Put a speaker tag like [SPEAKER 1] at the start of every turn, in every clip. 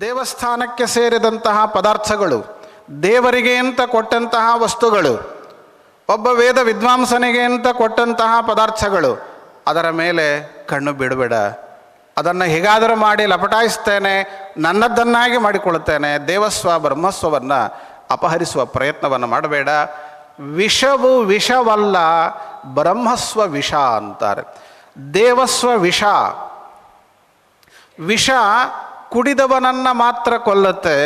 [SPEAKER 1] ದೇವಸ್ಥಾನಕ್ಕೆ ಸೇರಿದಂತಹ ಪದಾರ್ಥಗಳು, ದೇವರಿಗೆ ಅಂತ ಕೊಟ್ಟಂತಹ ವಸ್ತುಗಳು, ಒಬ್ಬ ವೇದ ವಿದ್ವಾಂಸನಿಗೆ ಅಂತ ಕೊಟ್ಟಂತಹ ಪದಾರ್ಥಗಳು, ಅದರ ಮೇಲೆ ಕಣ್ಣು ಬಿಡಬೇಡ. ಅದನ್ನು ಹೇಗಾದರೂ ಮಾಡಿ ಲಪಟಾಯಿಸ್ತೇನೆ ನನ್ನದ್ದನ್ನಾಗಿ ಮಾಡಿಕೊಳ್ಳುತ್ತೇನೆ, ದೇವಸ್ವ, ಬ್ರಹ್ಮಸ್ವವನ್ನು ಅಪಹರಿಸುವ ಪ್ರಯತ್ನವನ್ನು ಮಾಡಬೇಡ. ವಿಷವು ವಿಷವಲ್ಲ, ಬ್ರಹ್ಮಸ್ವ ವಿಷ ಅಂತಾರೆ. ದೇವಸ್ವ ವಿಷ. ವಿಷ ಕುಡಿದವನನ್ನು ಮಾತ್ರ ಕೊಲ್ಲುತ್ತೆ.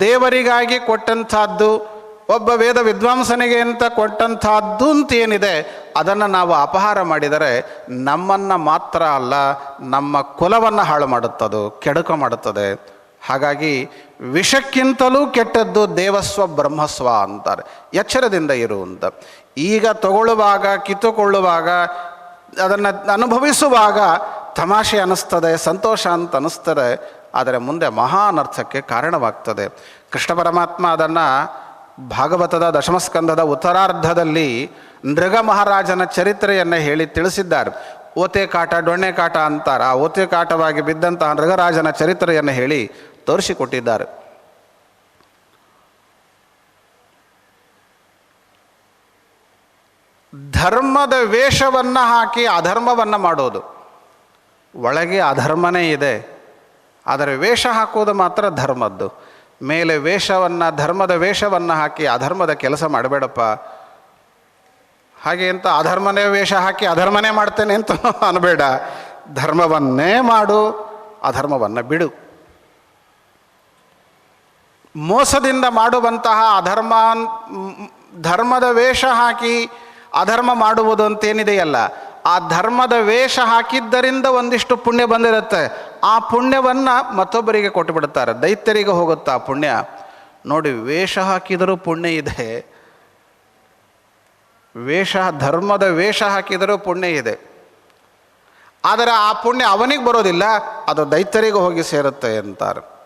[SPEAKER 1] ದೇವರಿಗಾಗಿ ಕೊಟ್ಟಂಥದ್ದು, ಒಬ್ಬ ವೇದ ವಿದ್ವಾಂಸನಿಗೆ ಅಂತ ಕೊಟ್ಟಂಥದ್ದು ಅಂತ ಏನಿದೆ, ಅದನ್ನು ನಾವು ಅಪಹಾರ ಮಾಡಿದರೆ ನಮ್ಮನ್ನು ಮಾತ್ರ ಅಲ್ಲ, ನಮ್ಮ ಕುಲವನ್ನು ಹಾಳು ಮಾಡುತ್ತದು, ಕೆಡುಕ ಮಾಡುತ್ತದೆ. ಹಾಗಾಗಿ ವಿಷಕ್ಕಿಂತಲೂ ಕೆಟ್ಟದ್ದು ದೇವಸ್ವ, ಬ್ರಹ್ಮಸ್ವ ಅಂತಾರೆ. ಎಚ್ಚರದಿಂದ ಇರುವಂಥ ಈಗ ತಗೊಳ್ಳುವಾಗ, ಕಿತ್ತುಕೊಳ್ಳುವಾಗ ಅದನ್ನು ಅನುಭವಿಸುವಾಗ ತಮಾಷೆ ಅನ್ನಿಸ್ತದೆ, ಸಂತೋಷ ಅಂತ ಅನ್ನಿಸ್ತದೆ, ಆದರೆ ಮುಂದೆ ಮಹಾ ಅನರ್ಥಕ್ಕೆ ಕಾರಣವಾಗ್ತದೆ. ಕೃಷ್ಣ ಪರಮಾತ್ಮ ಅದನ್ನು ಭಾಗವತದ ದಶಮಸ್ಕಂದದ ಉತ್ತರಾರ್ಧದಲ್ಲಿ ನೃಗ ಮಹಾರಾಜನ ಚರಿತ್ರೆಯನ್ನು ಹೇಳಿ ತಿಳಿಸಿದ್ದಾರೆ. ಓತೆ ಕಾಟ ಡೊಣ್ಣೆ ಕಾಟ ಅಂತಾರೆ. ಆ ಓತೆ ಕಾಟವಾಗಿ ಬಿದ್ದಂತಹ ನೃಗರಾಜನ ಚರಿತ್ರೆಯನ್ನು ಹೇಳಿ ತೋರಿಸಿಕೊಟ್ಟಿದ್ದಾರೆ. ಧರ್ಮದ ವೇಷವನ್ನು ಹಾಕಿ ಅಧರ್ಮವನ್ನು ಮಾಡೋದು. ಒಳಗೆ ಅಧರ್ಮನೇ ಇದೆ. ಆದರೆ ವೇಷ ಹಾಕೋದು ಮಾತ್ರ ಧರ್ಮದ್ದು. ಮೇಲೆ ವೇಷವನ್ನು, ಧರ್ಮದ ವೇಷವನ್ನು ಹಾಕಿ ಅಧರ್ಮದ ಕೆಲಸ ಮಾಡಬೇಡಪ್ಪ. ಹಾಗೆ ಅಂತ ಅಧರ್ಮನೇ ವೇಷ ಹಾಕಿ ಅಧರ್ಮನೇ ಮಾಡ್ತೇನೆ ಅಂತ ಅನ್ಬೇಡ. ಧರ್ಮವನ್ನೇ ಮಾಡು, ಅಧರ್ಮವನ್ನು ಬಿಡು. ಮೋಸದಿಂದ ಮಾಡುವಂತಹ ಅಧರ್ಮ, ಧರ್ಮದ ವೇಷ ಹಾಕಿ ಅಧರ್ಮ ಮಾಡುವುದು ಅಂತೇನಿದೆಯಲ್ಲ, ಆ ಧರ್ಮದ ವೇಷ ಹಾಕಿದ್ದರಿಂದ ಒಂದಿಷ್ಟು ಪುಣ್ಯ ಬಂದಿರುತ್ತೆ. ಆ ಪುಣ್ಯವನ್ನು ಮತ್ತೊಬ್ಬರಿಗೆ ಕೊಟ್ಟು ಬಿಡುತ್ತಾರೆ ದೈತ್ಯರಿಗೆ ಹೋಗುತ್ತಾ ಪುಣ್ಯ? ನೋಡಿ, ವೇಷ ಹಾಕಿದರೂ ಪುಣ್ಯ ಇದೆ. ವೇಷ, ಧರ್ಮದ ವೇಷ ಹಾಕಿದರೂ ಪುಣ್ಯ ಇದೆ. ಆದರೆ ಆ ಪುಣ್ಯ ಅವನಿಗೆ ಬರೋದಿಲ್ಲ, ಅದು ದೈತ್ಯರಿಗೆ ಹೋಗಿ ಸೇರುತ್ತೆ ಅಂತಾರೆ.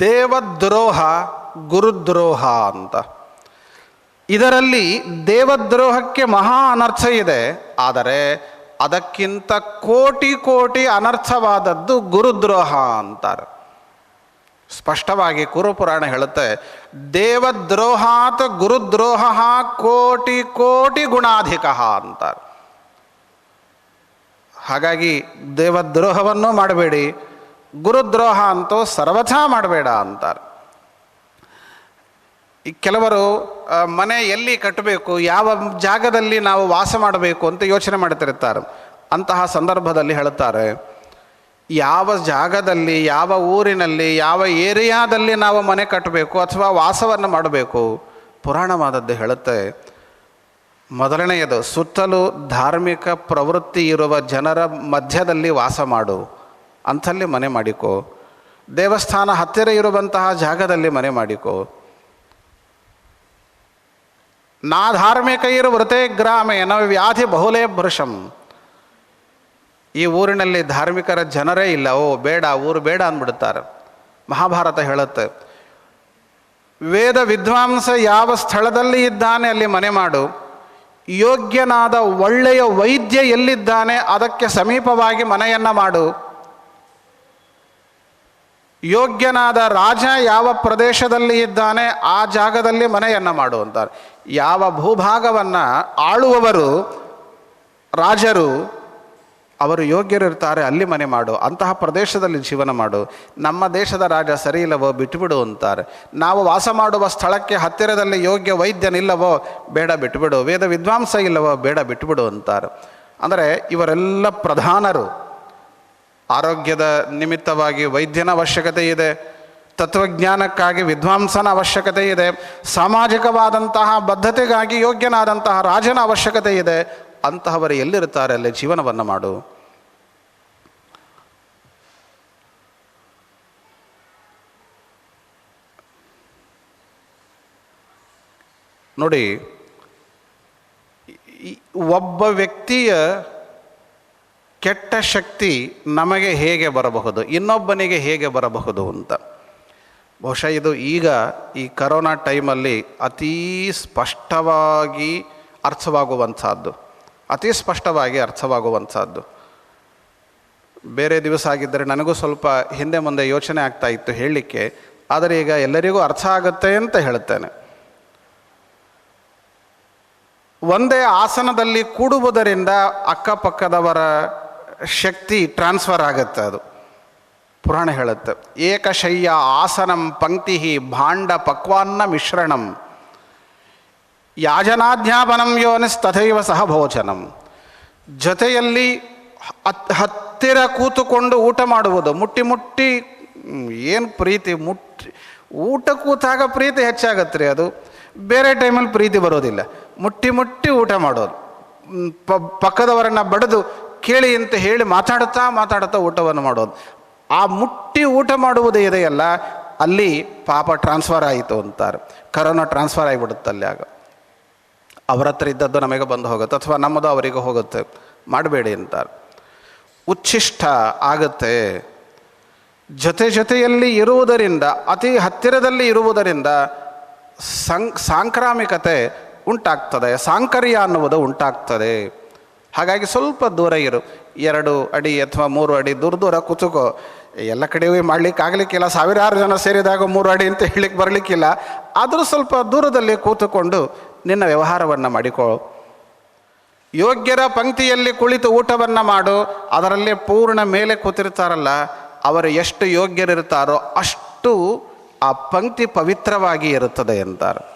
[SPEAKER 1] ದೇವದ್ರೋಹ, ಗುರುದ್ರೋಹ ಅಂತ. ಇದರಲ್ಲಿ ದೇವದ್ರೋಹಕ್ಕೆ ಮಹಾ ಅನರ್ಥ ಇದೆ. ಆದರೆ ಅದಕ್ಕಿಂತ ಕೋಟಿ ಕೋಟಿ ಅನರ್ಥವಾದದ್ದು ಗುರುದ್ರೋಹ ಅಂತಾರೆ. ಸ್ಪಷ್ಟವಾಗಿ ಕುರುಪುರಾಣ ಹೇಳುತ್ತೆ, ದೇವದ್ರೋಹಾತ್ ಗುರುದ್ರೋಹ ಕೋಟಿ ಕೋಟಿ ಗುಣಾಧಿಕ ಅಂತಾರೆ. ಹಾಗಾಗಿ ದೇವದ್ರೋಹವನ್ನು ಮಾಡಬೇಡಿ. ಗುರುದ್ರೋಹ ಅಂತೂ ಸರ್ವಥಾ ಮಾಡಬೇಡ ಅಂತಾರೆ. ಈ ಕೆಲವರು ಮನೆ ಎಲ್ಲಿ ಕಟ್ಟಬೇಕು, ಯಾವ ಜಾಗದಲ್ಲಿ ನಾವು ವಾಸ ಮಾಡಬೇಕು ಅಂತ ಯೋಚನೆ ಮಾಡ್ತಿರ್ತಾರೆ. ಅಂತಹ ಸಂದರ್ಭದಲ್ಲಿ ಹೇಳುತ್ತಾರೆ ಯಾವ ಜಾಗದಲ್ಲಿ, ಯಾವ ಊರಿನಲ್ಲಿ, ಯಾವ ಏರಿಯಾದಲ್ಲಿ ನಾವು ಮನೆ ಕಟ್ಟಬೇಕು ಅಥವಾ ವಾಸವನ್ನು ಮಾಡಬೇಕು? ಪುರಾಣವಾದದ್ದು ಹೇಳುತ್ತೆ, ಮೊದಲನೆಯದು, ಸುತ್ತಲೂ ಧಾರ್ಮಿಕ ಪ್ರವೃತ್ತಿ ಇರುವ ಜನರ ಮಧ್ಯದಲ್ಲಿ ವಾಸ ಮಾಡು. ಅಂಥಲ್ಲಿ ಮನೆ ಮಾಡಿಕೋ. ದೇವಸ್ಥಾನ ಹತ್ತಿರ ಇರುವಂತಹ ಜಾಗದಲ್ಲಿ ಮನೆ ಮಾಡಿಕೋ. ನಾ ಧಾರ್ಮಿಕ ಇರು ಗ್ರಾಮೇ ಗ್ರಾಮೇನ ವ್ಯಾಧಿ ಬಹುಲೇ ಭೃಶಂ. ಈ ಊರಿನಲ್ಲಿ ಧಾರ್ಮಿಕರ ಜನರೇ ಇಲ್ಲ. ಓ, ಬೇಡ, ಊರು ಬೇಡ ಅಂದ್ಬಿಡ್ತಾರೆ. ಮಹಾಭಾರತ ಹೇಳುತ್ತೆ. ವೇದ ವಿದ್ವಾಂಸ ಯಾವ ಸ್ಥಳದಲ್ಲಿ ಇದ್ದಾನೆ ಅಲ್ಲಿ ಮನೆ ಮಾಡು. ಯೋಗ್ಯನಾದ ಒಳ್ಳೆಯ ವೈದ್ಯ ಎಲ್ಲಿದ್ದಾನೆ ಅದಕ್ಕೆ ಸಮೀಪವಾಗಿ ಮನೆಯನ್ನು ಮಾಡು. ಯೋಗ್ಯನಾದ ರಾಜ ಯಾವ ಪ್ರದೇಶದಲ್ಲಿ ಇದ್ದಾನೆ, ಆ ಜಾಗದಲ್ಲಿ ಮನೆಯನ್ನು ಮಾಡು ಅಂತಾರೆ. ಯಾವ ಭೂಭಾಗವನ್ನು ಆಳುವವರು, ರಾಜರು, ಅವರು ಯೋಗ್ಯರಿರ್ತಾರೆ, ಅಲ್ಲಿ ಮನೆ ಮಾಡು, ಅಂತಹ ಪ್ರದೇಶದಲ್ಲಿ ಜೀವನ ಮಾಡು. ನಮ್ಮ ದೇಶದ ರಾಜ ಸರಿ ಇಲ್ಲವೋ ಬಿಟ್ಟುಬಿಡು ಅಂತಾರೆ. ನಾವು ವಾಸ ಮಾಡುವ ಸ್ಥಳಕ್ಕೆ ಹತ್ತಿರದಲ್ಲಿ ಯೋಗ್ಯ ವೈದ್ಯನಿಲ್ಲವೋ ಬೇಡ ಬಿಟ್ಟುಬಿಡು ವೇದ ವಿದ್ವಾಂಸ ಇಲ್ಲವೋ, ಬೇಡ ಬಿಟ್ಟುಬಿಡು ಅಂತಾರೆ. ಅಂದರೆ ಇವರೆಲ್ಲ ಪ್ರಧಾನರು. ಆರೋಗ್ಯದ ನಿಮಿತ್ತವಾಗಿ ವೈದ್ಯನ ಅವಶ್ಯಕತೆ ಇದೆ, ತತ್ವಜ್ಞಾನಕ್ಕಾಗಿ ವಿದ್ವಾಂಸನ ಅವಶ್ಯಕತೆ ಇದೆ, ಸಾಮಾಜಿಕವಾದಂತಹ ಬದ್ಧತೆಗಾಗಿ ಯೋಗ್ಯನಾದಂತಹ ರಾಜನ ಅವಶ್ಯಕತೆ ಇದೆ, ಅಂತಹವರು ಎಲ್ಲಿರುತ್ತಾರೆ ಅಲ್ಲಿ ಜೀವನವನ್ನು ಮಾಡು. ನೋಡಿ ಒಬ್ಬ ವ್ಯಕ್ತಿಯ ಕೆಟ್ಟ ಶಕ್ತಿ ನಮಗೆ ಹೇಗೆ ಬರಬಹುದು, ಇನ್ನೊಬ್ಬನಿಗೆ ಹೇಗೆ ಬರಬಹುದು ಅಂತ. ಬಹುಶಃ ಇದು ಈಗ ಈ ಕರೋನಾ ಟೈಮಲ್ಲಿ ಅತೀ ಸ್ಪಷ್ಟವಾಗಿ ಅರ್ಥವಾಗುವಂಥದ್ದು. ಅತಿ ಸ್ಪಷ್ಟವಾಗಿ ಅರ್ಥವಾಗುವಂಥದ್ದು. ಬೇರೆ ದಿವಸ ಆಗಿದ್ದರೆ ನನಗೂ ಸ್ವಲ್ಪ ಹಿಂದೆ ಮುಂದೆ ಯೋಚನೆ ಆಗ್ತಾ ಇತ್ತು ಹೇಳಲಿಕ್ಕೆ, ಆದರೆ ಈಗ ಎಲ್ಲರಿಗೂ ಅರ್ಥ ಆಗುತ್ತೆ ಅಂತ ಹೇಳ್ತೇನೆ ಒಂದೇ ಆಸನದಲ್ಲಿ ಕೂಡುವುದರಿಂದ ಅಕ್ಕಪಕ್ಕದವರ ಶಕ್ತಿ ಟ್ರಾನ್ಸ್ಫರ್ ಆಗುತ್ತೆ ಅದು. ಪುರಾಣ ಹೇಳುತ್ತೆ, ಏಕಶಯ್ಯ ಆಸನಂ ಪಂಕ್ತಿ ಭಾಂಡ ಪಕ್ವಾನ್ನ ಮಿಶ್ರಣಂ. ಯಾಜನಾಧ್ಯಾಪನಂ ಯೋನಿಸ್ ತಥೈವ ಸಹ ಭೋಜನಂ. ಜೊತೆಯಲ್ಲಿ ಹತ್- ಹತ್ತಿರ ಕೂತುಕೊಂಡು ಊಟ ಮಾಡುವುದು, ಮುಟ್ಟಿ ಮುಟ್ಟಿ ಏನು ಪ್ರೀತಿ, ಮುಟ್ಟಿ, ಊಟ ಕೂತಾಗ ಪ್ರೀತಿ ಹೆಚ್ಚಾಗತ್ತೆ ರೀ ಅದು. ಬೇರೆ ಟೈಮಲ್ಲಿ ಪ್ರೀತಿ ಬರೋದಿಲ್ಲ. ಮುಟ್ಟಿ ಮುಟ್ಟಿ ಊಟ ಮಾಡೋದು. ಪಕ್ಕದವರನ್ನು ಬಡಿದು ಕೇಳಿ ಅಂತ ಹೇಳಿ ಮಾತಾಡುತ್ತಾ ಮಾತಾಡುತ್ತಾ ಊಟವನ್ನು ಮಾಡೋದು. ಆ ಮುಟ್ಟಿ ಊಟ ಮಾಡುವುದು ಇದೆಯಲ್ಲ ಅಲ್ಲಿ ಪಾಪ ಟ್ರಾನ್ಸ್ಫರ್ ಆಯಿತು ಅಂತಾರೆ. ಕರೋನಾ ಟ್ರಾನ್ಸ್ಫರ್ ಆಗಿಬಿಡುತ್ತೆ ಅಲ್ಲಿ ಆಗ. ಅವರ ಹತ್ರ ಇದ್ದದ್ದು ನಮಗೆ ಬಂದು ಹೋಗುತ್ತೆ, ಅಥವಾ ನಮ್ಮದು ಅವರಿಗೆ ಹೋಗುತ್ತೆ. ಮಾಡಬೇಡಿ ಅಂತಾರೆ. ಉಚ್ಛಿಷ್ಟ ಆಗುತ್ತೆ. ಜೊತೆ ಜೊತೆಯಲ್ಲಿ ಇರುವುದರಿಂದ, ಅತಿ ಹತ್ತಿರದಲ್ಲಿ ಇರುವುದರಿಂದ ಸಂ ಸಾಂಕ್ರಾಮಿಕತೆ ಉಂಟಾಗ್ತದೆ. ಸಾಂಕರ್ಯ ಅನ್ನುವುದು ಉಂಟಾಗ್ತದೆ. ಹಾಗಾಗಿ ಸ್ವಲ್ಪ ದೂರ ಇರು. ಎರಡು ಅಡಿ ಅಥವಾ ಮೂರು ಅಡಿ ದೂರ ದೂರ ಕೂತುಕೋ. ಎಲ್ಲ ಕಡೆಯೂ ಮಾಡ್ಲಿಕ್ಕೆ ಆಗಲಿಕ್ಕಿಲ್ಲ. ಸಾವಿರಾರು ಜನ ಸೇರಿದಾಗ ಮೂರು ಅಡಿ ಅಂತ ಹೇಳಿಕ್ಕೆ ಬರಲಿಕ್ಕಿಲ್ಲ. ಆದರೂ ಸ್ವಲ್ಪ ದೂರದಲ್ಲಿ ಕೂತುಕೊಂಡು ನಿನ್ನ ವ್ಯವಹಾರವನ್ನು ಮಾಡಿಕೋ. ಯೋಗ್ಯರ ಪಂಕ್ತಿಯಲ್ಲಿ ಕುಳಿತು ಊಟವನ್ನು ಮಾಡು. ಅದರಲ್ಲಿ ಪೂರ್ಣ ಮೇಲೆ ಕೂತಿರ್ತಾರಲ್ಲ, ಅವರು ಎಷ್ಟು ಯೋಗ್ಯರಿರ್ತಾರೋ ಅಷ್ಟು ಆ ಪಂಕ್ತಿ ಪವಿತ್ರವಾಗಿ ಇರುತ್ತದೆ ಅಂತಾರೆ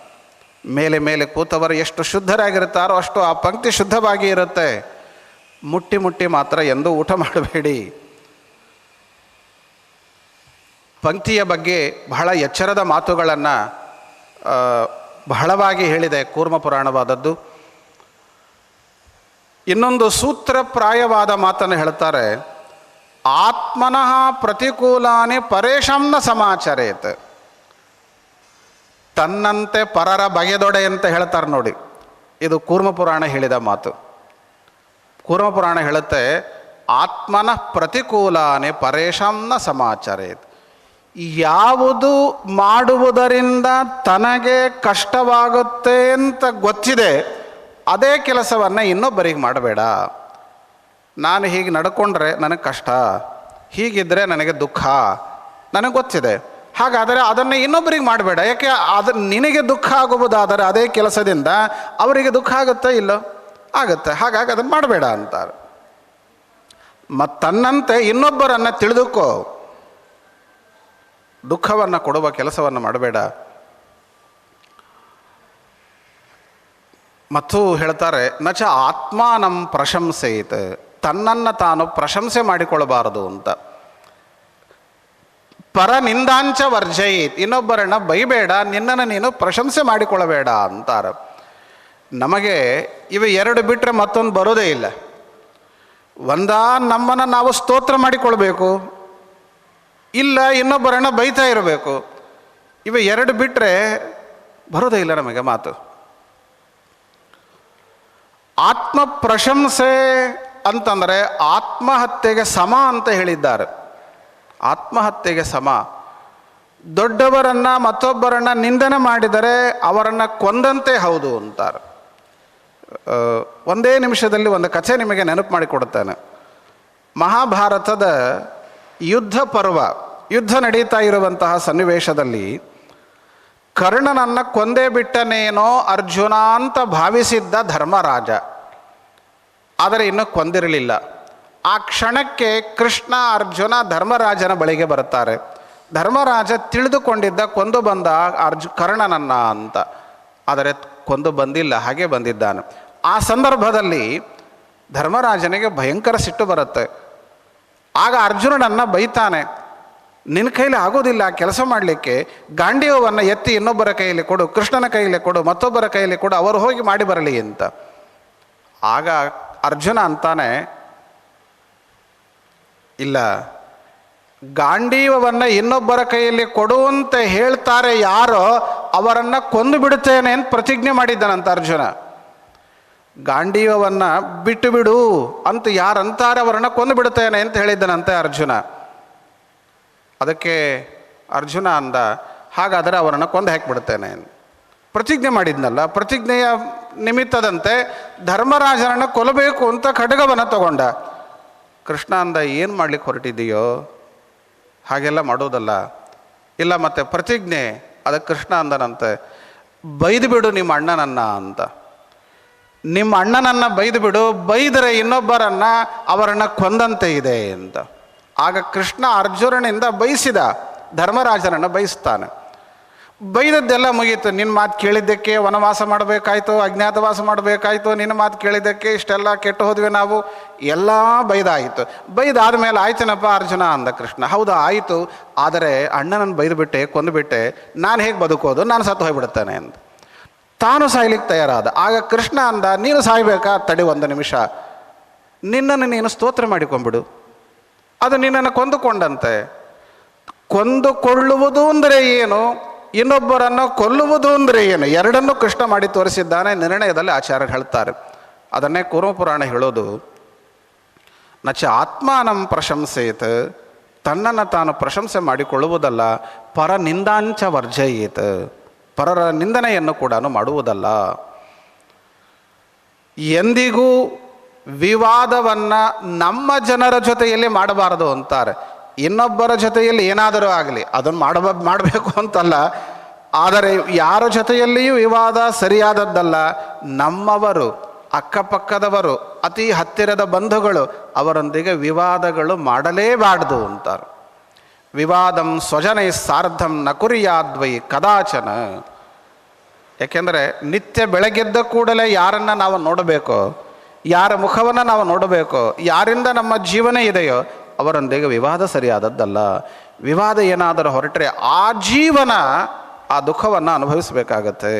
[SPEAKER 1] ಮೇಲೆ ಮೇಲೆ ಕೂತವರು ಎಷ್ಟು ಶುದ್ಧರಾಗಿರುತ್ತಾರೋ ಅಷ್ಟು ಆ ಪಂಕ್ತಿ ಶುದ್ಧವಾಗಿ ಇರುತ್ತೆ. ಮುಟ್ಟಿ ಮುಟ್ಟಿ ಮಾತ್ರ ಎಂದೂ ಊಟ ಮಾಡಬೇಡಿ. ಪಂಕ್ತಿಯ ಬಗ್ಗೆ ಬಹಳ ಎಚ್ಚರದ ಮಾತುಗಳನ್ನು ಬಹಳವಾಗಿ ಹೇಳಿದೆ ಕೂರ್ಮ ಪುರಾಣವಾದದ್ದು. ಇನ್ನೊಂದು ಸೂತ್ರಪ್ರಾಯವಾದ ಮಾತನ್ನು ಹೇಳ್ತಾರೆ ಆತ್ಮನಃ ಪ್ರತಿಕೂಲಾನಿ ಪರೇಶಂನ ಸಮಾಚರೇತ್. ತನ್ನಂತೆ ಪರರ ಬಗೆದೊಡೆ ಅಂತ ಹೇಳ್ತಾರೆ ನೋಡಿ. ಇದು ಕೂರ್ಮ ಪುರಾಣ ಹೇಳಿದ ಮಾತು. ಕೂರ್ಮ ಪುರಾಣ ಹೇಳುತ್ತೆ, ಆತ್ಮನ ಪ್ರತಿಕೂಲಾನೆ ಪರೇಶಂನ ಇದು. ಯಾವುದು ಮಾಡುವುದರಿಂದ ತನಗೆ ಕಷ್ಟವಾಗುತ್ತೆ ಅಂತ ಗೊತ್ತಿದೆ, ಅದೇ ಕೆಲಸವನ್ನು ಇನ್ನೊಬ್ಬರಿಗೆ ಮಾಡಬೇಡ. ನಾನು ಹೀಗೆ ನಡ್ಕೊಂಡ್ರೆ ನನಗೆ ಕಷ್ಟ ಹೀಗಿದ್ದರೆ ನನಗೆ ದುಃಖ, ನನಗೆ ಗೊತ್ತಿದೆ. ಹಾಗಾದರೆ ಅದನ್ನು ಇನ್ನೊಬ್ಬರಿಗೆ ಮಾಡಬೇಡ. ಯಾಕೆ? ಅದು ನಿನಗೆ ದುಃಖ ಆಗುವುದಾದರೆ ಅದೇ ಕೆಲಸದಿಂದ ಅವರಿಗೆ ದುಃಖ ಆಗುತ್ತಾ ಇಲ್ಲೋ? ಆಗುತ್ತೆ. ಹಾಗಾಗಿ ಅದನ್ನು ಮಾಡಬೇಡ ಅಂತಾರೆ. ಮತ್ತು ತನ್ನಂತೆ ಇನ್ನೊಬ್ಬರನ್ನು ತಿಳಿದುಕೋ. ದುಃಖವನ್ನು ಕೊಡುವ ಕೆಲಸವನ್ನು ಮಾಡಬೇಡ. ಮತ್ತು ಹೇಳ್ತಾರೆ, ನಚ ಆತ್ಮಾನಂ ಪ್ರಶಂಸೆಯಿತ್ ತನ್ನನ್ನು ತಾನು ಪ್ರಶಂಸೆ ಮಾಡಿಕೊಳ್ಳಬಾರದು ಅಂತ. ಪರ ನಿಂದಾಂಚ ವರ್ಜಯಿತ್. ಇನ್ನೊಬ್ಬರನ್ನ ಬೈಬೇಡ, ನಿನ್ನನ್ನು ನೀನು ಪ್ರಶಂಸೆ ಮಾಡಿಕೊಳ್ಳಬೇಡ ಅಂತಾರೆ. ನಮಗೆ ಇವು ಎರಡು ಬಿಟ್ಟರೆ ಮತ್ತೊಂದು ಬರೋದೇ ಇಲ್ಲ. ಒಂದ ನಮ್ಮನ್ನು ನಾವು ಸ್ತೋತ್ರ ಮಾಡಿಕೊಳ್ಬೇಕು, ಇಲ್ಲ ಇನ್ನೊಬ್ಬರನ್ನ ಬೈತಾ ಇರಬೇಕು. ಇವ ಎರಡು ಬಿಟ್ಟರೆ ಬರೋದೇ ಇಲ್ಲ ನಮಗೆ ಮಾತು. ಆತ್ಮ ಪ್ರಶಂಸೆ ಅಂತಂದರೆ ಆತ್ಮಹತ್ಯೆಗೆ ಸಮ ಅಂತ ಹೇಳಿದ್ದಾರೆ. ಆತ್ಮಹತ್ಯೆಗೆ ಸಮ. ದೊಡ್ಡವರನ್ನು ಮತ್ತೊಬ್ಬರನ್ನು ನಿಂದನೆ ಮಾಡಿದರೆ ಅವರನ್ನು ಕೊಂದಂತೆ ಹೌದು ಅಂತಾರೆ. ಒಂದೇ ನಿಮಿಷದಲ್ಲಿ ಒಂದು ಕಥೆ ನಿಮಗೆ ನೆನಪು ಮಾಡಿಕೊಡ್ತೇನೆ ಮಹಾಭಾರತದ ಯುದ್ಧ ಪರ್ವ, ಯುದ್ಧ ನಡೀತಾ ಇರುವಂತಹ ಸನ್ನಿವೇಶದಲ್ಲಿ ಕರ್ಣನನ್ನು ಕೊಂದೇ ಬಿಟ್ಟನೇನೋ ಅರ್ಜುನ ಅಂತ ಭಾವಿಸಿದ್ದ ಧರ್ಮರಾಜ. ಆದರೆ ಇನ್ನೂ ಕೊಂದಿರಲಿಲ್ಲ. ಆ ಕ್ಷಣಕ್ಕೆ ಕೃಷ್ಣ, ಅರ್ಜುನ ಧರ್ಮರಾಜನ ಬಳಿಗೆ ಬರುತ್ತಾರೆ. ಧರ್ಮರಾಜ ತಿಳಿದುಕೊಂಡಿದ್ದ ಕೊಂದು ಬಂದ ಅರ್ಜು, ಕರ್ಣನನ್ನ ಅಂತ. ಆದರೆ ಕೊಂದು ಬಂದಿಲ್ಲ, ಹಾಗೆ ಬಂದಿದ್ದಾನೆ. ಆ ಸಂದರ್ಭದಲ್ಲಿ ಧರ್ಮರಾಜನಿಗೆ ಭಯಂಕರ ಸಿಟ್ಟು ಬರುತ್ತೆ. ಆಗ ಅರ್ಜುನನನ್ನು ಬೈತಾನೆ ನಿನ್ನ ಕೈಲಿ ಆಗೋದಿಲ್ಲ, ಕೆಲಸ ಮಾಡಲಿಕ್ಕೆ. ಗಾಂಡಿಯವನ್ನು ಎತ್ತಿ ಇನ್ನೊಬ್ಬರ ಕೈಯಲ್ಲಿ ಕೊಡು, ಕೃಷ್ಣನ ಕೈಯಲ್ಲಿ ಕೊಡು, ಮತ್ತೊಬ್ಬರ ಕೈಯಲ್ಲಿ ಕೊಡು, ಅವರು ಹೋಗಿ ಮಾಡಿ ಬರಲಿ ಅಂತ. ಆಗ ಅರ್ಜುನ ಅಂತಾನೆ ಇಲ್ಲ. ಗಾಂಡೀವವನ್ನು ಇನ್ನೊಬ್ಬರ ಕೈಯಲ್ಲಿ ಕೊಡುವಂತೆ ಹೇಳ್ತಾರೆ ಯಾರೋ ಅವರನ್ನು ಕೊಂದು ಬಿಡುತ್ತೇನೆ ಅಂತ ಪ್ರತಿಜ್ಞೆ ಮಾಡಿದ್ದಾನಂತ ಅರ್ಜುನ. ಗಾಂಡೀವವನ್ನು ಬಿಟ್ಟು ಬಿಡು ಅಂತ ಯಾರಂತಾರೆ ಅವರನ್ನು ಕೊಂದು ಬಿಡುತ್ತೇನೆ ಅಂತ ಹೇಳಿದ್ದನಂತೆ ಅರ್ಜುನ. ಅದಕ್ಕೆ ಅರ್ಜುನ ಅಂದ, ಹಾಗಾದರೆ ಅವರನ್ನು ಕೊಂದು ಹಾಕಿಬಿಡ್ತೇನೆ ಪ್ರತಿಜ್ಞೆ ಮಾಡಿದ್ನಲ್ಲ, ಪ್ರತಿಜ್ಞೆಯ ನಿಮಿತ್ತದಂತೆ ಧರ್ಮರಾಜನನ್ನು ಕೊಲ್ಲಬೇಕು ಅಂತ ಖಡ್ಗವನ್ನು ತಗೊಂಡ. ಕೃಷ್ಣ ಅಂದ, ಏನು ಮಾಡ್ಲಿಕ್ಕೆ ಹೊರಟಿದೆಯೋ ಹಾಗೆಲ್ಲ ಮಾಡೋದಲ್ಲ. ಇಲ್ಲ ಮತ್ತು ಪ್ರತಿಜ್ಞೆ, ಅದಕ್ಕೆ ಕೃಷ್ಣ ಅಂದನಂತೆ, ಬೈದು ಬಿಡು ನಿಮ್ಮ ಅಣ್ಣನನ್ನ ಅಂತ. ನಿಮ್ಮ ಅಣ್ಣನನ್ನು ಬೈದು ಬಿಡು, ಬೈದರೆ ಇನ್ನೊಬ್ಬರನ್ನ ಅವರನ್ನು ಕೊಂದಂತೆ ಇದೆ ಅಂತ. ಆಗ ಕೃಷ್ಣ ಅರ್ಜುನನಿಂದ ಬಯಸಿದ ಧರ್ಮರಾಜನನ್ನು ಬಯಸ್ತಾನೆ ಬೈದದ್ದೆಲ್ಲ ಮುಗೀತು. ನಿನ್ನ ಮಾತು ಕೇಳಿದ್ದಕ್ಕೆ ವನವಾಸ ಮಾಡಬೇಕಾಯ್ತು, ಅಜ್ಞಾತವಾಸ ಮಾಡಬೇಕಾಯ್ತು ನಿನ್ನ ಮಾತು ಕೇಳಿದ್ದಕ್ಕೆ ಇಷ್ಟೆಲ್ಲ ಕೆಟ್ಟು ಹೋದ್ವಿ ನಾವು. ಎಲ್ಲ ಬೈದಾಯಿತು. ಬೈದಾದ ಮೇಲೆ ಆಯ್ತನಪ್ಪ ಅರ್ಜುನ ಅಂದ ಕೃಷ್ಣ, ಹೌದಾ, ಆಯಿತು. ಆದರೆ ಅಣ್ಣನನ್ನು ಬೈದುಬಿಟ್ಟೆ, ಕೊಂದುಬಿಟ್ಟೆ, ನಾನು ಹೇಗೆ ಬದುಕೋದು, ನಾನು ಸತ್ತು ಹೋಗಿಬಿಡ್ತಾನೆ ಅಂತ ತಾನು ಸಾಯ್ಲಿಕ್ಕೆ ತಯಾರಾದ. ಆಗ ಕೃಷ್ಣ ಅಂದ, ನೀನು ಸಾಯ್ಬೇಕಾ? ತಡಿ ಒಂದು ನಿಮಿಷ. ನಿನ್ನನ್ನು ನೀನು ಸ್ತೋತ್ರ ಮಾಡಿಕೊಂಬಿಡು ಅದು ನಿನ್ನನ್ನು ಕೊಂದುಕೊಂಡಂತೆ. ಕೊಂದುಕೊಳ್ಳುವುದು ಅಂದರೆ ಏನು? ಇನ್ನೊಬ್ಬರನ್ನು ಕೊಲ್ಲುವುದು ಅಂದರೆ ಏನು? ಎರಡನ್ನೂ ಕೃಷ್ಣ ಮಾಡಿ ತೋರಿಸಿದ್ದಾನೆ, ನಿರ್ಣಯದಲ್ಲಿ ಆಚಾರ್ಯರು ಹೇಳ್ತಾರೆ. ಅದನ್ನೇ ಕುರುಪುರಾಣ ಹೇಳೋದು. ನಚ ಆತ್ಮಾನಂ ಪ್ರಶಂಸೆಯಿತು ತನ್ನನ್ನು ತಾನು ಪ್ರಶಂಸೆ ಮಾಡಿಕೊಳ್ಳುವುದಲ್ಲ, ಪರ ನಿಂದಾಂಚ ವರ್ಜಯಿತ, ಪರರ ನಿಂದನೆಯನ್ನು ಕೂಡ ಮಾಡುವುದಲ್ಲ. ಎಂದಿಗೂ ವಿವಾದವನ್ನು ನಮ್ಮ ಜನರ ಜೊತೆಯಲ್ಲಿ ಮಾಡಬಾರದು ಅಂತಾರೆ. ಇನ್ನೊಬ್ಬರ ಜೊತೆಯಲ್ಲಿ ಏನಾದರೂ ಆಗಲಿ, ಅದನ್ನು ಮಾಡಬ, ಮಾಡಬೇಕು ಅಂತಲ್ಲ. ಆದರೆ ಯಾರ ಜೊತೆಯಲ್ಲಿಯೂ ವಿವಾದ ಸರಿಯಾದದ್ದಲ್ಲ, ನಮ್ಮವರು, ಅಕ್ಕಪಕ್ಕದವರು, ಅತಿ ಹತ್ತಿರದ ಬಂಧುಗಳು, ಅವರೊಂದಿಗೆ ವಿವಾದಗಳು ಮಾಡಲೇಬಾರ್ದು ಅಂತಾರೆ. ವಿವಾದಂ ಸ್ವಜನೈ ಸಾರ್ಧಂ ನಕುರಿಯಾದ್ವೈ ಕುರಿಯಾದ್ವೈ ಕದಾಚನ. ಯಾಕೆಂದರೆ ನಿತ್ಯ ಬೆಳಗ್ಗೆದ್ದ ಕೂಡಲೇ ಯಾರನ್ನು ನಾವು ನೋಡಬೇಕು, ಯಾರ ಮುಖವನ್ನು ನಾವು ನೋಡಬೇಕು, ಯಾರಿಂದ ನಮ್ಮ ಜೀವನ ಇದೆಯೋ ಅವರೊಂದಿಗೆ ವಿವಾದ ಸರಿಯಾದದ್ದಲ್ಲ. ವಿವಾದ ಏನಾದರೂ ಹೊರಟರೆ ಆ ಜೀವನ, ಆ ದುಃಖವನ್ನು ಅನುಭವಿಸಬೇಕಾಗತ್ತೆ.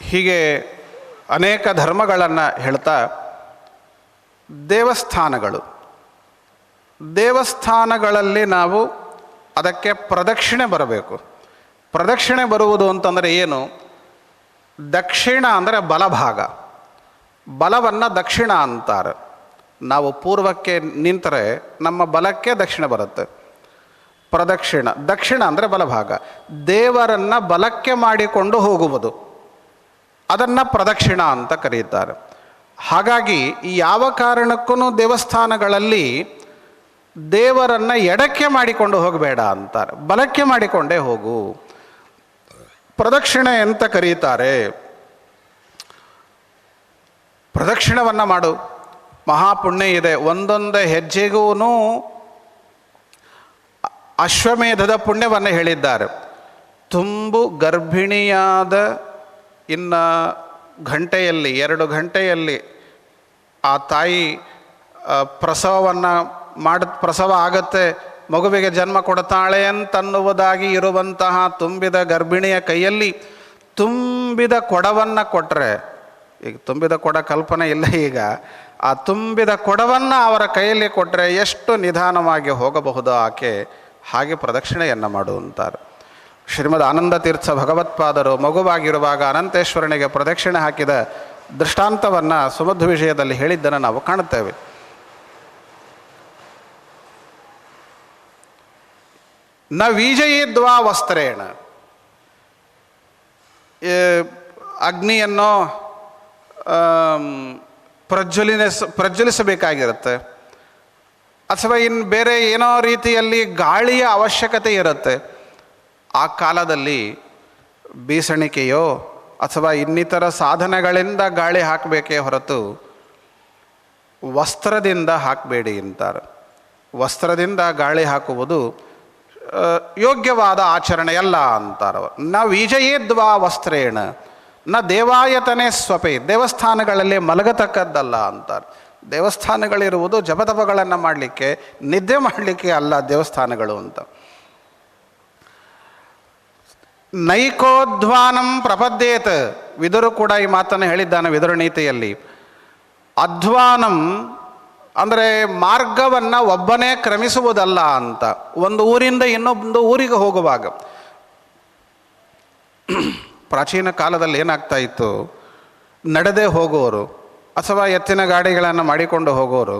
[SPEAKER 1] ಹೀಗೆ ಅನೇಕ ಧರ್ಮಗಳನ್ನು ಹೇಳ್ತಾ, ದೇವಸ್ಥಾನಗಳು. ದೇವಸ್ಥಾನಗಳಲ್ಲಿ ನಾವು ಅದಕ್ಕೆ ಪ್ರದಕ್ಷಿಣೆ ಬರಬೇಕು. ಪ್ರದಕ್ಷಿಣೆ ಬರುವುದು ಅಂತಂದರೆ ಏನು? ದಕ್ಷಿಣ ಅಂದರೆ ಬಲಭಾಗ. ಬಲವನ್ನು ದಕ್ಷಿಣ ಅಂತಾರೆ. ನಾವು ಪೂರ್ವಕ್ಕೆ ನಿಂತರೆ ನಮ್ಮ ಬಲಕ್ಕೆ ದಕ್ಷಿಣ ಬರುತ್ತೆ. ಪ್ರದಕ್ಷಿಣ, ದಕ್ಷಿಣ ಅಂದರೆ ಬಲಭಾಗ. ದೇವರನ್ನು ಬಲಕ್ಕೆ ಮಾಡಿಕೊಂಡು ಹೋಗುವುದು. ಅದನ್ನು ಪ್ರದಕ್ಷಿಣ ಅಂತ ಕರೀತಾರೆ. ಹಾಗಾಗಿ ಯಾವ ಕಾರಣಕ್ಕೂ ದೇವಸ್ಥಾನಗಳಲ್ಲಿ ದೇವರನ್ನು ಎಡಕ್ಕೆ ಮಾಡಿಕೊಂಡು ಹೋಗಬೇಡ ಅಂತಾರೆ. ಬಲಕ್ಕೆ ಮಾಡಿಕೊಂಡೇ ಹೋಗು. ಪ್ರದಕ್ಷಿಣೆ ಅಂತ ಕರೀತಾರೆ. ಪ್ರದಕ್ಷಿಣವನ್ನು ಮಾಡು. ಮಹಾಪುಣ್ಯ ಇದೆ. ಒಂದೊಂದು ಹೆಜ್ಜೆಗೂ ಅಶ್ವಮೇಧದ ಪುಣ್ಯವನ್ನು ಹೇಳಿದ್ದಾರೆ. ತುಂಬು ಗರ್ಭಿಣಿಯಾದ ಇನ್ನು ಗಂಟೆಯಲ್ಲಿ ಎರಡು ಗಂಟೆಯಲ್ಲಿ ಆ ತಾಯಿ ಪ್ರಸವವನ್ನು ಮಾಡ, ಪ್ರಸವ ಆಗತ್ತೆ ಮಗುವಿಗೆ ಜನ್ಮ ಕೊಡ್ತಾಳೆ ಅಂತನ್ನುವುದಾಗಿ ಇರುವಂತಹ ತುಂಬಿದ ಗರ್ಭಿಣಿಯ ಕೈಯಲ್ಲಿ ತುಂಬಿದ ಕೊಡವನ್ನು ಕೊಟ್ಟರೆ ಈಗ ತುಂಬಿದ ಕೊಡ ಕಲ್ಪನೆ ಇಲ್ಲ ಈಗ, ಆ ತುಂಬಿದ ಕೊಡವನ್ನು ಅವರ ಕೈಯಲ್ಲಿ ಕೊಟ್ಟರೆ ಎಷ್ಟು ನಿಧಾನವಾಗಿ ಹೋಗಬಹುದು ಆಕೆ, ಹಾಗೆ ಪ್ರದಕ್ಷಿಣೆಯನ್ನು ಮಾಡುವಂತಾರೆ ಶ್ರೀಮದ್ ಆನಂದ ತೀರ್ಥ ಭಗವತ್ಪಾದರು ಮಗುವಾಗಿರುವಾಗ ಅನಂತೇಶ್ವರನಿಗೆ ಪ್ರದಕ್ಷಿಣೆ ಹಾಕಿದ ದೃಷ್ಟಾಂತವನ್ನು ಸುಮಧು ವಿಷಯದಲ್ಲಿ ಹೇಳಿದ್ದನ್ನು ನಾವು ಕಾಣುತ್ತೇವೆ. ನ ವೀಜಯಿದ್ವಾ ವಸ್ತ್ರೇಣ ಅಗ್ನಿಯನ್ನು ಪ್ರಜ್ವಲಿಸ ಪ್ರಜ್ವಲಿಸಬೇಕಾಗಿರುತ್ತೆ ಅಥವಾ ಇನ್ನು ಬೇರೆ ಏನೋ ರೀತಿಯಲ್ಲಿ ಗಾಳಿಯ ಅವಶ್ಯಕತೆ ಇರುತ್ತೆ, ಆ ಕಾಲದಲ್ಲಿ ಬೀಸಣಿಕೆಯೋ ಅಥವಾ ಇನ್ನಿತರ ಸಾಧನಗಳಿಂದ ಗಾಳಿ ಹಾಕಬೇಕೇ ಹೊರತು ವಸ್ತ್ರದಿಂದ ಹಾಕಬೇಡಿ ಅಂತಾರೆ. ವಸ್ತ್ರದಿಂದ ಗಾಳಿ ಹಾಕುವುದು ಯೋಗ್ಯವಾದ ಆಚರಣೆಯಲ್ಲ ಅಂತಾರವ ನ ವಿಜಯೇದ್ವಾ ವಸ್ತ್ರೇಣ, ನ ದೇವಾಯತನೇ ಸ್ವಪೆ, ದೇವಸ್ಥಾನಗಳಲ್ಲಿ ಮಲಗತಕ್ಕದ್ದಲ್ಲ ಅಂತಾರೆ. ದೇವಸ್ಥಾನಗಳಿರುವುದು ಜಪತಪಗಳನ್ನು ಮಾಡಲಿಕ್ಕೆ ನಿದ್ದೆ ಮಾಡಲಿಕ್ಕೆ ಅಲ್ಲ ದೇವಸ್ಥಾನಗಳು ಅಂತ. ನೈಕೋಧ್ವಾನಂ ಪ್ರಪದ್ಯೇತ, ವಿದುರು ಕೂಡ ಈ ಮಾತನ್ನು ಹೇಳಿದ್ದಾನೆ ವಿದುರ ನೀತಿಯಲ್ಲಿ. ಅಧ್ವಾನಂ ಅಂದರೆ ಮಾರ್ಗವನ್ನು ಒಬ್ಬನೇ ಕ್ರಮಿಸುವುದಲ್ಲ ಅಂತ. ಒಂದು ಊರಿಂದ ಇನ್ನೊಂದು ಊರಿಗೆ ಹೋಗುವಾಗ. ಪ್ರಾಚೀನ ಕಾಲದಲ್ಲಿ ಏನಾಗ್ತಾ ಇತ್ತು? ನಡೆದೇ ಹೋಗುವವರು ಅಥವಾ ಎತ್ತಿನ ಗಾಡಿಗಳನ್ನು ಮಾಡಿಕೊಂಡು ಹೋಗೋರು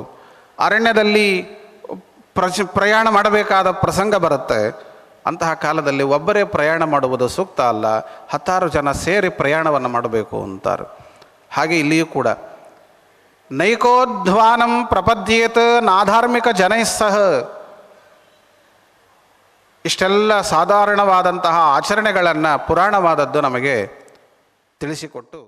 [SPEAKER 1] ಅರಣ್ಯದಲ್ಲಿ ಪ್ರಯಾಣ ಮಾಡಬೇಕಾದ ಪ್ರಸಂಗ ಬರುತ್ತೆ. ಅಂತಹ ಕಾಲದಲ್ಲಿ ಒಬ್ಬರೇ ಪ್ರಯಾಣ ಮಾಡುವುದು ಸೂಕ್ತ ಅಲ್ಲ. ಹತ್ತಾರು ಜನ ಸೇರಿ ಪ್ರಯಾಣವನ್ನು ಮಾಡಬೇಕು ಅಂತಾರೆ. ಹಾಗೆ ಇಲ್ಲಿಯೂ ಕೂಡ. ನೈಕೋಧ್ವಾನಂ ಪ್ರಪದ್ಯೇತ ನಾಧಾರ್ಮಿಕ ಜನೈಸ್ಸಹ ಇಷ್ಟೆಲ್ಲ ಸಾಧಾರಣವಾದಂತಹ ಆಚರಣೆಗಳನ್ನು ಪುರಾಣವಾದದ್ದು ನಮಗೆ ತಿಳಿಸಿಕೊಟ್ಟು